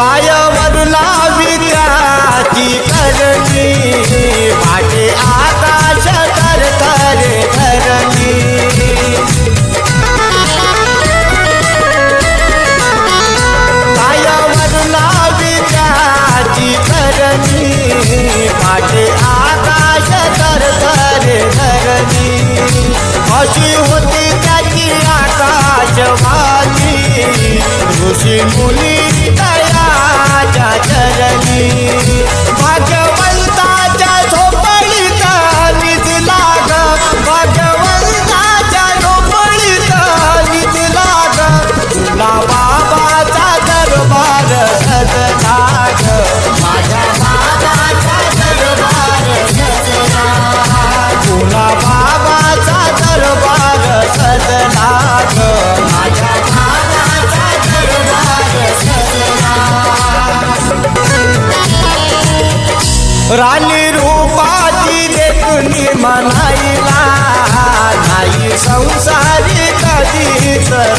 पायवरला विकाची करणी? माझे आकाश तर करे धरणी पायवरला विकाची करणी? माझे आकाश तर करे धरणी अशी होती त्याची आकाशवाणी. ऋषी मुली राणी रूपाची देखुनी मनाईला नाही संसारी कधी तर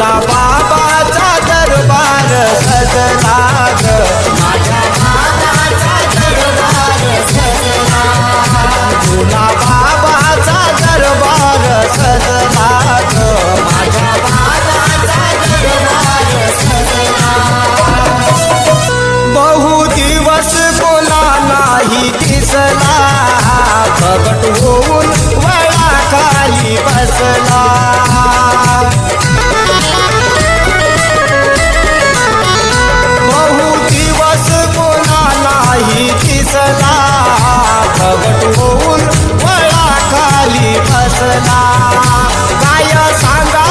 बाबाचा दरबार सजना दिसला कवट होऊन वळा खाली बसला काय सांगा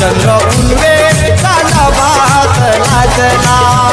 चंद्र उन्वे भात लाजला